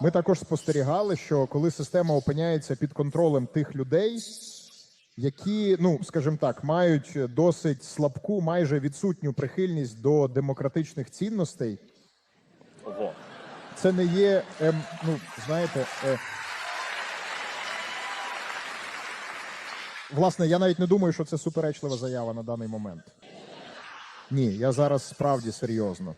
Ми також спостерігали, що коли система опиняється під контролем тих людей, які, ну скажімо так, мають досить слабку, майже відсутню прихильність до демократичних цінностей, Ого. це не є, ем, ну знаєте. Е, Власне, я навіть не думаю, що це суперечлива заява на даний момент. Ні, я зараз справді серйозно.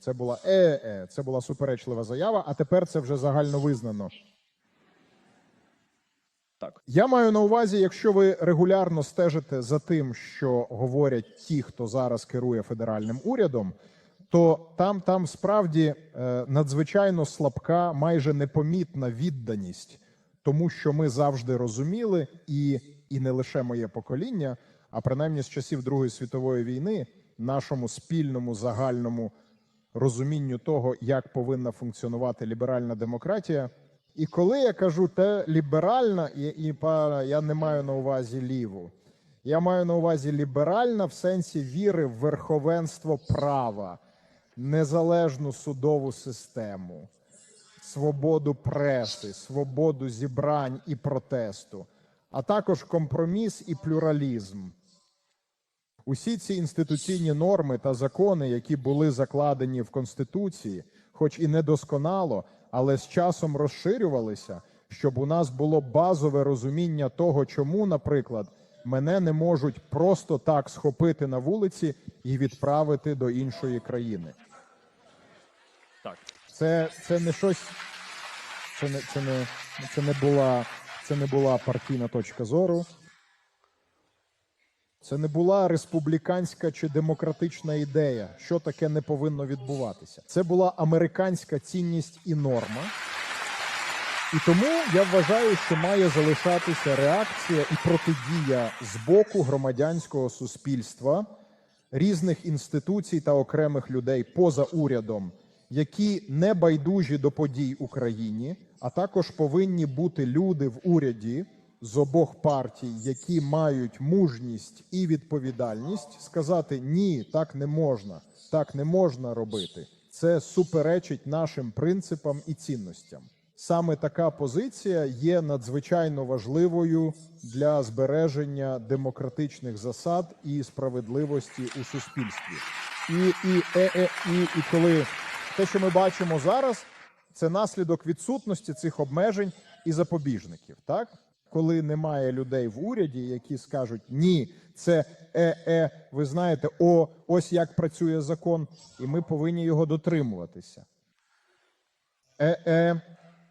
Це була е-е, це була суперечлива заява, а тепер це вже загально визнано. Так. Я маю на увазі, якщо ви регулярно стежите за тим, що говорять ті, хто зараз керує федеральним урядом, то там, там справді е, надзвичайно слабка, майже непомітна відданість тому, що ми завжди розуміли, і, і не лише моє покоління, а принаймні з часів Другої світової війни, нашому спільному загальному розумінню того, як повинна функціонувати ліберальна демократія. І коли я кажу те ліберальна, і, і я не маю на увазі ліву, я маю на увазі ліберальна в сенсі віри в верховенство права, незалежну судову систему, свободу преси, свободу зібрань і протесту, а також компроміс і плюралізм. Усі ці інституційні норми та закони, які були закладені в Конституції, хоч і недосконало, але з часом розширювалися, щоб у нас було базове розуміння того, чому, наприклад, мене не можуть просто так схопити на вулиці і відправити до іншої країни. Так. Це, це не щось. Це не, це, не, це, не була, це не була партійна точка зору. Це не була республіканська чи демократична ідея, що таке не повинно відбуватися. Це була американська цінність і норма. І тому я вважаю, що має залишатися реакція і протидія з боку громадянського суспільства, різних інституцій та окремих людей поза урядом, які не байдужі до подій Україні, а також повинні бути люди в уряді з обох партій, які мають мужність і відповідальність, сказати ні, так не можна, так не можна робити. Це суперечить нашим принципам і цінностям. Саме така позиція є надзвичайно важливою для збереження демократичних засад і справедливості у суспільстві. І, і, е, е, і, і коли те, що ми бачимо зараз, це наслідок відсутності цих обмежень і запобіжників. Так, коли немає людей в уряді, які скажуть ні, це е-е, ви знаєте, о, ось як працює закон, і ми повинні його дотримуватися. Е-е,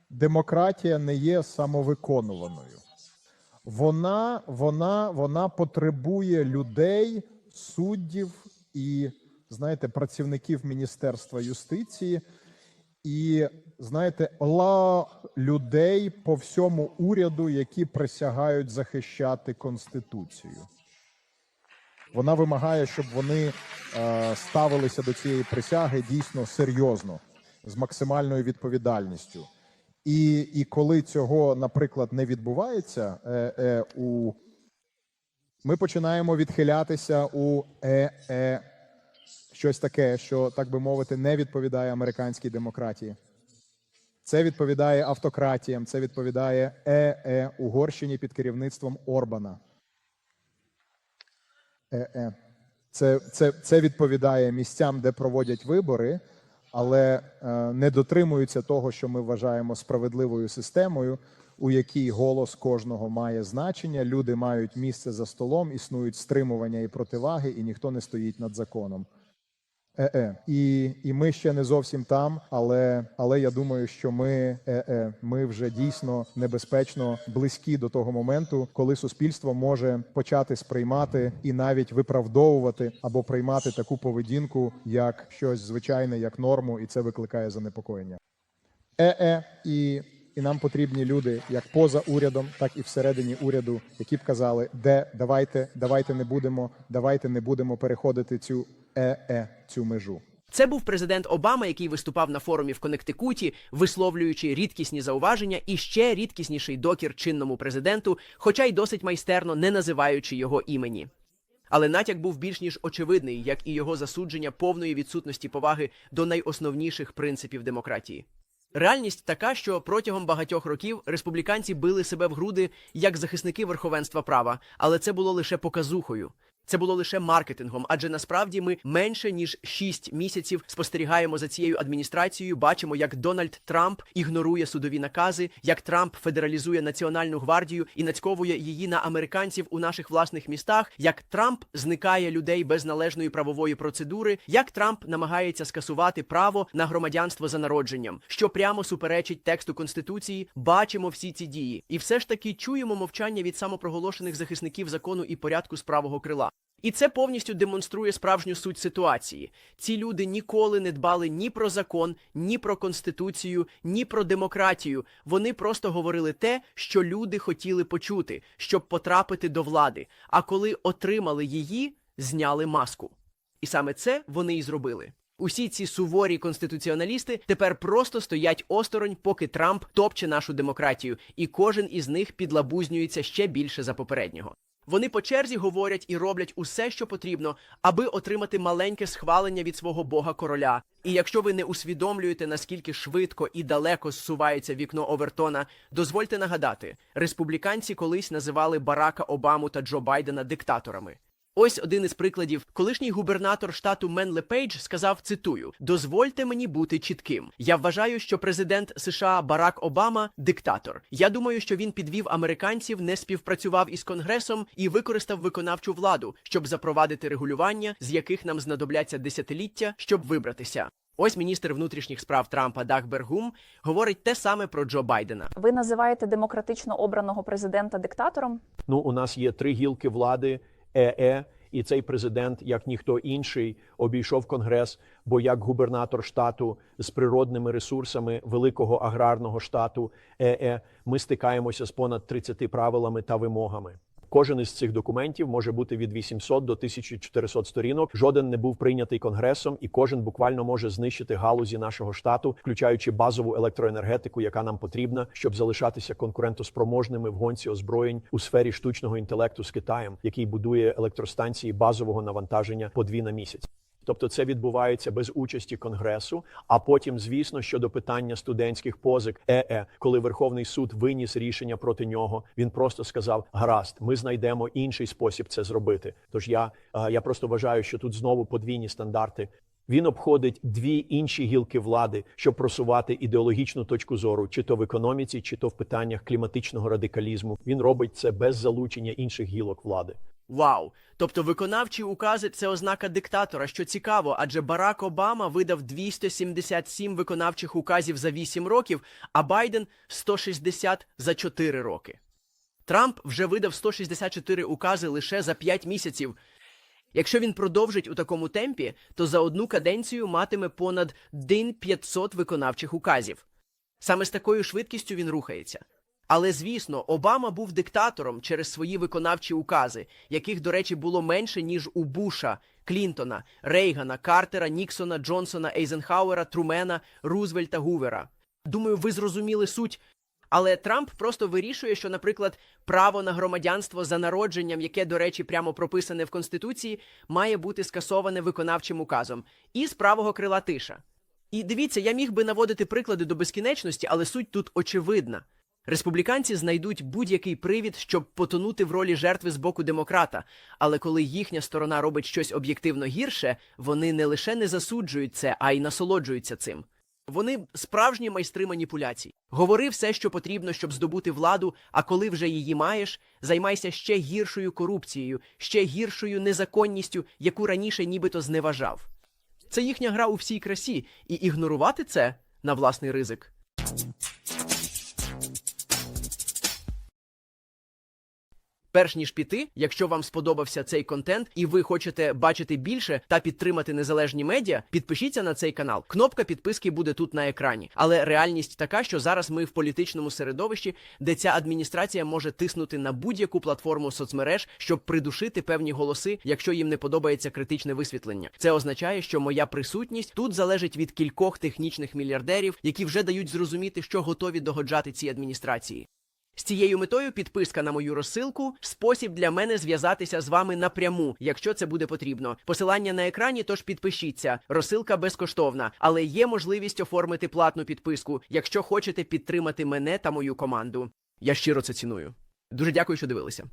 демократія не є самовиконуваною. Вона, вона, вона потребує людей, суддів і, знаєте, працівників Міністерства юстиції, і, знаєте, ла людей по всьому уряду, які присягають захищати Конституцію. Вона вимагає, щоб вони е, ставилися до цієї присяги дійсно серйозно, з максимальною відповідальністю. І, і коли цього, наприклад, не відбувається, е, е, у, ми починаємо відхилятися у е, е, щось таке, що, так би мовити, не відповідає американській демократії. Це відповідає автократіям, це відповідає е-е Угорщині під керівництвом Орбана. Е-е. Це, це, це відповідає місцям, де проводять вибори, але е, не дотримуються того, що ми вважаємо справедливою системою, у якій голос кожного має значення. Люди мають місце за столом, існують стримування і противаги, і ніхто не стоїть над законом. Е-е. І, і ми ще не зовсім там, але, але я думаю, що ми, е-е, ми вже дійсно небезпечно близькі до того моменту, коли суспільство може почати сприймати і навіть виправдовувати або приймати таку поведінку як щось звичайне, як норму, і це викликає занепокоєння. Е-е, і, і нам потрібні люди як поза урядом, так і всередині уряду, які б казали, де давайте, давайте не будемо, давайте не будемо переходити цю е-е, цю межу. Це був президент Обама, який виступав на форумі в Коннектикуті, висловлюючи рідкісні зауваження і ще рідкісніший докір чинному президенту, хоча й досить майстерно не називаючи його імені. Але натяк був більш ніж очевидний, як і його засудження повної відсутності поваги до найосновніших принципів демократії. Реальність така, що протягом багатьох років республіканці били себе в груди як захисники верховенства права, але це було лише показухою. Це було лише маркетингом, адже насправді ми менше ніж 6 місяців спостерігаємо за цією адміністрацією. Бачимо, як Дональд Трамп ігнорує судові накази, як Трамп федералізує національну гвардію і нацьковує її на американців у наших власних містах, як Трамп зникає людей без належної правової процедури, як Трамп намагається скасувати право на громадянство за народженням, що прямо суперечить тексту конституції. Бачимо всі ці дії, і все ж таки чуємо мовчання від самопроголошених захисників закону і порядку з правого крила. І це повністю демонструє справжню суть ситуації. Ці люди ніколи не дбали ні про закон, ні про конституцію, ні про демократію. Вони просто говорили те, що люди хотіли почути, щоб потрапити до влади. А коли отримали її, зняли маску. І саме це вони і зробили. Усі ці суворі конституціоналісти тепер просто стоять осторонь, поки Трамп топче нашу демократію, і кожен із них підлабузнюється ще більше за попереднього. Вони по черзі говорять і роблять усе, що потрібно, аби отримати маленьке схвалення від свого бога короля. І якщо ви не усвідомлюєте, наскільки швидко і далеко зсувається вікно Овертона, дозвольте нагадати, республіканці колись називали Барака Обаму та Джо Байдена диктаторами. Ось один із прикладів. Колишній губернатор штату Мен Лепейдж сказав: цитую: дозвольте мені бути чітким. Я вважаю, що президент США Барак Обама диктатор. Я думаю, що він підвів американців, не співпрацював із конгресом і використав виконавчу владу, щоб запровадити регулювання, з яких нам знадобляться десятиліття, щоб вибратися. Ось міністр внутрішніх справ Трампа Даг Бергум говорить те саме про Джо Байдена. Ви називаєте демократично обраного президента диктатором? Ну, у нас є три гілки влади ЕЕ, і цей президент, як ніхто інший, обійшов конгрес. Бо як губернатор штату з природними ресурсами великого аграрного штату ЕЕ, ми стикаємося з понад 30 правилами та вимогами. Кожен із цих документів може бути від 800 до 1400 сторінок. Жоден не був прийнятий конгресом, і кожен буквально може знищити галузі нашого штату, включаючи базову електроенергетику, яка нам потрібна, щоб залишатися конкурентоспроможними в гонці озброєнь у сфері штучного інтелекту з Китаєм, який будує електростанції базового навантаження по дві на місяць. Тобто це відбувається без участі конгресу. А потім, звісно, щодо питання студентських позик, ЕЕ, коли Верховний суд виніс рішення проти нього, він просто сказав: гаразд, ми знайдемо інший спосіб це зробити. Тож я, е, я просто вважаю, що тут знову подвійні стандарти. Він обходить дві інші гілки влади, щоб просувати ідеологічну точку зору, чи то в економіці, чи то в питаннях кліматичного радикалізму. Він робить це без залучення інших гілок влади. Вау! Тобто виконавчі укази це ознака диктатора, що цікаво, адже Барак Обама видав 277 виконавчих указів за 8 років, а Байден 160 за 4 роки. Трамп вже видав 164 укази лише за 5 місяців. Якщо він продовжить у такому темпі, то за одну каденцію матиме понад 500 виконавчих указів. Саме з такою швидкістю він рухається. Але звісно, Обама був диктатором через свої виконавчі укази, яких, до речі, було менше ніж у Буша, Клінтона, Рейгана, Картера, Ніксона, Джонсона, Ейзенхауера, Трумена, Рузвельта, Гувера. Думаю, ви зрозуміли суть. Але Трамп просто вирішує, що, наприклад, право на громадянство за народженням, яке, до речі, прямо прописане в Конституції, має бути скасоване виконавчим указом, і з правого крила тиша. І дивіться, я міг би наводити приклади до безкінечності, але суть тут очевидна. Республіканці знайдуть будь-який привід, щоб потонути в ролі жертви з боку демократа. Але коли їхня сторона робить щось об'єктивно гірше, вони не лише не засуджують це, а й насолоджуються цим. Вони справжні майстри маніпуляцій. Говори все, що потрібно, щоб здобути владу, а коли вже її маєш, займайся ще гіршою корупцією, ще гіршою незаконністю, яку раніше нібито зневажав. Це їхня гра у всій красі, і ігнорувати це на власний ризик. Перш ніж піти, якщо вам сподобався цей контент і ви хочете бачити більше та підтримати незалежні медіа, підпишіться на цей канал. Кнопка підписки буде тут на екрані. Але реальність така, що зараз ми в політичному середовищі, де ця адміністрація може тиснути на будь-яку платформу соцмереж, щоб придушити певні голоси, якщо їм не подобається критичне висвітлення. Це означає, що моя присутність тут залежить від кількох технічних мільярдерів, які вже дають зрозуміти, що готові догоджати цій адміністрації. З цією метою підписка на мою розсилку спосіб для мене зв'язатися з вами напряму, якщо це буде потрібно. Посилання на екрані, тож підпишіться. Розсилка безкоштовна, але є можливість оформити платну підписку, якщо хочете підтримати мене та мою команду. Я щиро це ціную. Дуже дякую, що дивилися.